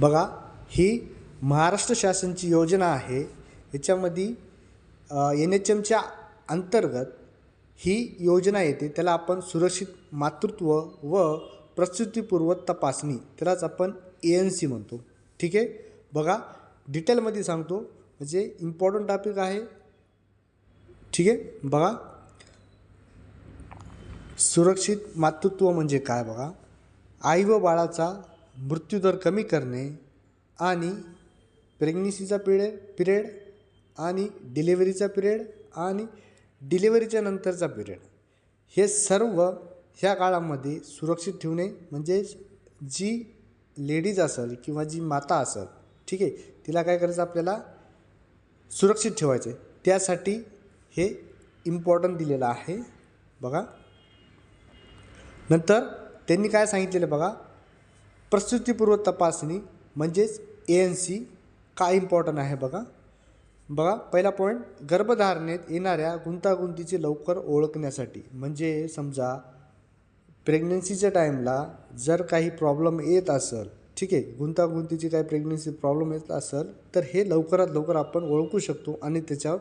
बघा ही महाराष्ट्र शासनची योजना आहे. याच्यामध्ये एन एच एमच्या अंतर्गत ही योजना येते. त्याला आपण सुरक्षित मातृत्व व प्रसूतीपूर्व तपासणी त्यालाच आपण ए एन सी म्हणतो. ठीक आहे? बघा डिटेलमध्ये सांगतो. म्हणजे इम्पॉर्टंट टॉपिक आहे. ठीक आहे? बघा. सुरक्षित मातृत्व म्हणजे काय? बघा. आई व बाळाचा मृत्यूदर कमी करणे आणि प्रेग्नन्सीचा पिरियड पिरियड आणि डिलेवरीचा पिरियड आणि डिलेवरीच्या नंतरचा पिरियड. हे सर्व ह्या काळामध्ये सुरक्षित ठेवणे म्हणजेच जी लेडीज असेल किंवा जी माता असेल ठीक आहे तिला काय करायचं आपल्याला? सुरक्षित ठेवायचे त्यासाठी हे इम्पॉर्टंट दिलेलं आहे. बघा. नंतर त्यांनी काय सांगितलेलं बघा? प्रसूतीपूर्व तपासणी म्हणजेच ए एन सी का इम्पॉर्टंट आहे बघा. बघा पहिला पॉईंट गर्भधारणेत येणाऱ्या गुंतागुंतीची लवकर ओळखण्यासाठी. म्हणजे समजा प्रेग्नन्सीच्या टाईमला जर काही प्रॉब्लेम येत असेल ठीक आहे गुंतागुंतीची काही प्रेग्नन्सी प्रॉब्लेम येत असेल तर हे लवकरात लवकर आपण ओळखू शकतो आणि त्याच्यावर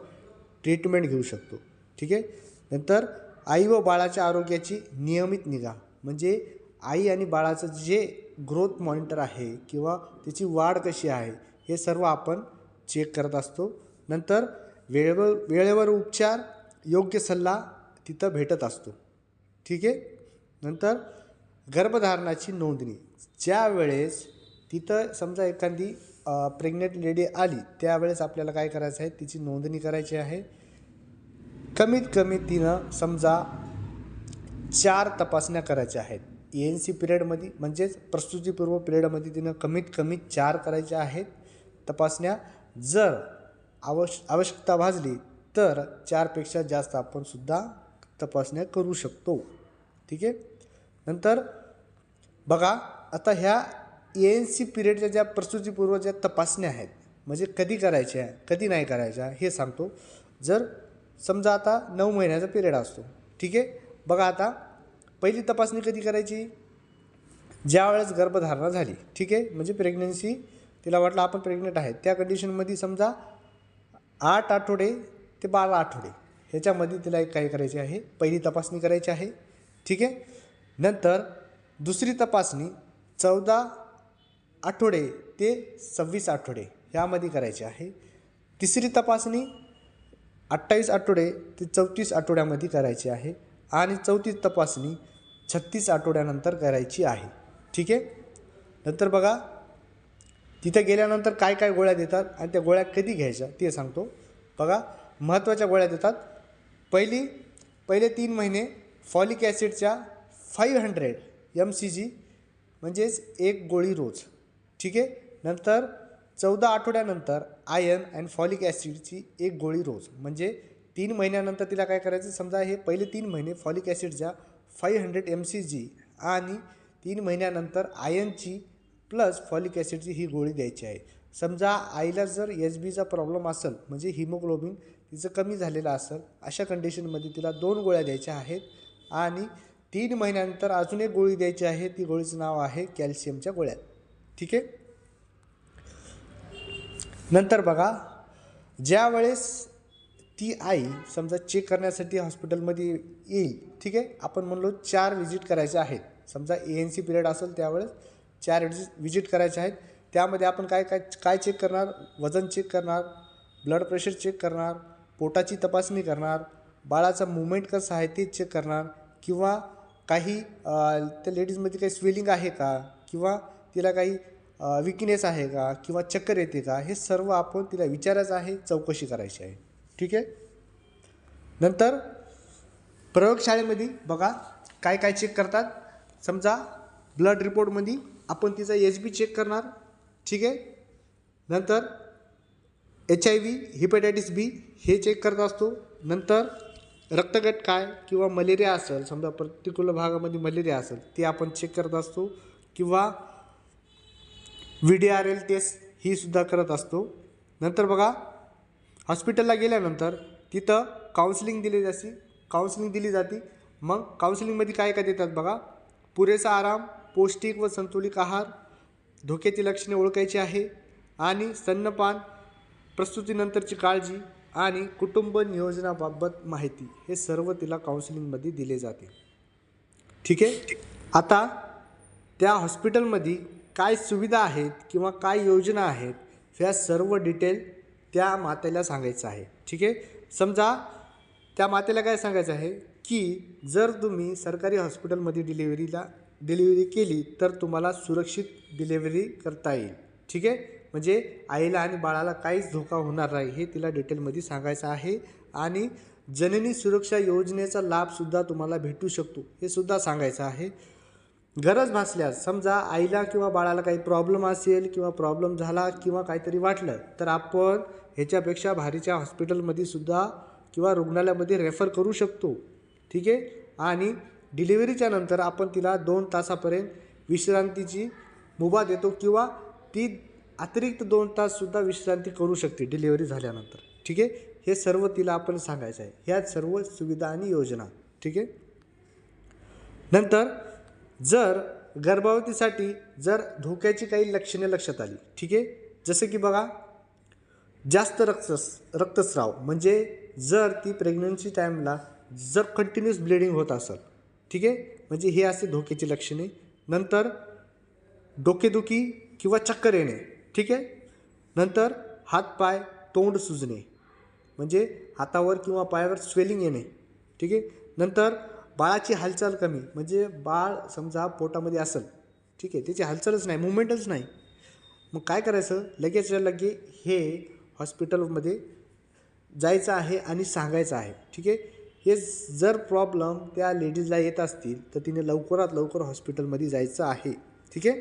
ट्रीटमेंट घेऊ शकतो. ठीक आहे? नंतर आई व बाळाच्या आरोग्याची नियमित निगा. म्हणजे आई आणि बाळाचं जे ग्रोथ मॉनिटर आहे किंवा त्याची वाढ कशी आहे हे सर्व आपण चेक करत असतो. नंतर वेळेवर वेळेवर उपचार योग्य सल्ला तिथं भेटत असतो. ठीक आहे? नंतर गर्भधारणाची नोंदणी. ज्या वेळेस तिथं समजा एखादी प्रेग्नेंट लेडी आली त्यावेळेस आपल्याला काय करायचं आहे तिची नोंदणी करायची आहे. कमीत कमी तिनं समजा चार तपासण्या करायच्या आहेत. ए एन सी पिरियडमध्ये म्हणजेच प्रसूतीपूर्व पिरियडमध्ये तिनं कमीत कमी चार करायच्या आहेत. तपासण्या जर आवश आवश्यकता भाजली तर चारपेक्षा जास्त आपण सुद्धा तपासण्या करू शकतो. ठीक आहे? नंतर बघा आता ह्या ए एन सी पिरियडच्या ज्या प्रस्तुतीपूर्व ज्या तपासण्या आहेत म्हणजे कधी करायच्या कधी नाही करायच्या हे सांगतो. जर समजा आता नऊ महिन्याचा पिरियड असतो ठीक आहे? बघा आता पहिली तपासणी कधी करायची? ज्यावेळेस गर्भधारणा झाली ठीक आहे? म्हणजे प्रेग्नन्सी तिला वाटलं आपण प्रेग्नेंट आहे. त्या कंडिशनमध्ये समजा आठ आठवडे ते बारा आठवडे ह्याच्यामध्ये तिला एक काय करायचे आहे? पहिली तपासणी करायची आहे ठीक आहे? नंतर दुसरी तपासणी चौदा आठवडे ते सव्वीस आठवडे ह्यामध्ये करायची आहे. तिसरी तपासणी अठ्ठावीस आठवडे ते चौतीस आठवड्यामध्ये करायची आहे. आणि चौथी तपासणी छत्तीस आठवड्यानंतर करायची आहे. ठीक आहे? नंतर बघा. तिथे गेल्यानंतर काय काय गोळ्या देतात आणि त्या गोळ्या कधी घ्यायच्या ते सांगतो. बघा. महत्त्वाच्या गोळ्या देतात. पहिली पहिले तीन महिने folic ॲसिडच्या five hundred M C G म्हणजेच एक गोळी रोज. ठीक आहे? नंतर चौदा आठवड्यानंतर आयर्न अँड फॉलिक ॲसिडची एक गोळी रोज. म्हणजे तीन महिन्यानंतर तिला काय करायचं? समजा हे पहिले तीन महिने folic ॲसिडच्या five hundred M C G आणि तीन महिन्यानंतर आयनची प्लस फॉलिक ॲसिडची ही गोळी द्यायची आहे. समजा आईला जर एच बीचा प्रॉब्लेम असेल म्हणजे हिमोग्लोबिन तिचं कमी झालेलं असेल अशा कंडिशनमध्ये तिला दोन गोळ्या द्यायच्या आहेत आणि तीन महिन्यानंतर अजून एक गोळी द्यायची आहे ती गोळीचं नाव आहे कॅल्शियमच्या गोळ्या. ठीक आहे? नंतर बघा ज्यावेळेस ती आई समजा चेक करण्यासाठी हॉस्पिटलमध्ये येईल ठीक आहे? आपण म्हणलो चार व्हिजिट करायचे आहेत. समजा ए एन सी पिरियड असेल त्यावेळेस चार विजिट विजिट करायचे आहेत. त्यामध्ये आपण काय काय काय चेक करणार? वजन चेक करणार ब्लड प्रेशर चेक करणार पोटाची तपासणी करणार बाळाचा मुवमेंट कसं आहे ते चेक करणार किंवा काही त्या लेडीजमध्ये काही स्वेलिंग आहे का? किंवा तिला काही विकनेस आहे का? किंवा चक्कर येते का? हे सर्व आपण तिला विचारायचं आहे चौकशी करायची आहे. ठीक आहे? नंतर प्रयोगशाळेमध्ये बघा काय काय चेक करतात. समजा ब्लड रिपोर्टमध्ये आपण तिचा एच बी चेक करणार. ठीक आहे? नंतर H I V hepatitis B हे चेक करत असतो. नंतर रक्तगट काय किंवा मलेरिया असेल समजा पर्टिक्युलर भागामध्ये मलेरिया असेल ते आपण चेक करत असतो. किंवा V D R L test ही सुद्धा करत असतो. नंतर बघा हॉस्पिटलला गेल्यानंतर तिथं काउन्सिलिंग दिली जाते काउन्सिलिंग दिली जाते. मग काउन्सिलिंगमध्ये काय काय देतात बघा? पुरेसा आराम पौष्टिक व संतुलित आहार धोक्याची लक्षणे ओळखायची आहे आणि स्तनपान प्रस्तुतीनंतरची काळजी आणि कुटुंब नियोजनाबाबत माहिती. हे सर्व तिला काउन्सिलिंगमध्ये दिले जाते. ठीक आहे? आता त्या हॉस्पिटलमध्ये काय सुविधा आहेत किंवा काय योजना आहेत ह्या सर्व डिटेल त्या मातेला सांगायचं आहे. ठीक आहे? समजा त्या मातेला काय सांगायचं आहे? की जर तुम्ही सरकारी हॉस्पिटलमध्ये डिलिव्हरीला डिलिव्हरी केली तर तुम्हाला सुरक्षित डिलिव्हरी करता येईल. ठीक आहे? म्हणजे आईला आणि बाळाला काहीच धोका होणार नाही हे तिला डिटेलमध्ये सांगायचं आहे. आणि जननी सुरक्षा योजनेचा लाभसुद्धा तुम्हाला भेटू शकतो हे सुद्धा सांगायचं आहे. गरज भासल्यास समजा आईला किंवा बाळाला काही प्रॉब्लेम असेल किंवा प्रॉब्लेम झाला किंवा काहीतरी वाटलं तर आपण ह्याच्यापेक्षा भारीच्या हॉस्पिटलमध्ये सुद्धा किंवा रुग्णालयामध्ये रेफर करू शकतो. ठीक आहे? आणि डिलिव्हरीच्या नंतर आपण तिला दोन तासापर्यंत विश्रांतीची मुभा देतो किंवा ती अतिरिक्त दोन ताससुद्धा विश्रांती करू शकते डिलिव्हरी झाल्यानंतर. ठीक आहे? हे सर्व तिला आपण सांगायचं आहे. ह्या सर्व सुविधा आणि योजना. ठीक आहे? नंतर जर गर्भावतीसाठी जर धोक्याची काही लक्षणे लक्षात आली ठीक आहे? जसं की बघा जास्त रक्तस रक्तस्राव म्हणजे जर ती प्रेग्नन्सी टाईमला जर कंटिन्युअस ब्लिडिंग होत असेल ठीक आहे? म्हणजे हे असे धोक्याची लक्षणे. नंतर डोकेदुखी किंवा चक्कर येणे ठीक आहे? नंतर हातपाय तोंड सुजणे म्हणजे हातावर किंवा पायावर स्वेलिंग येणे ठीक आहे? नंतर बाळाची हालचाल कमी म्हणजे बाळ समजा पोटामध्ये असेल ठीक आहे त्याची हालचालच नाही मुवमेंटच नाही. मग काय करायचं? लगेचच्या लगे हे हॉस्पिटलमध्ये जायचं आहे आणि सांगायचं आहे ठीक आहे? हे जर प्रॉब्लेम त्या लेडीजला येत असतील तर तिने लवकरात लवकर हॉस्पिटलमध्ये जायचं आहे ठीक आहे?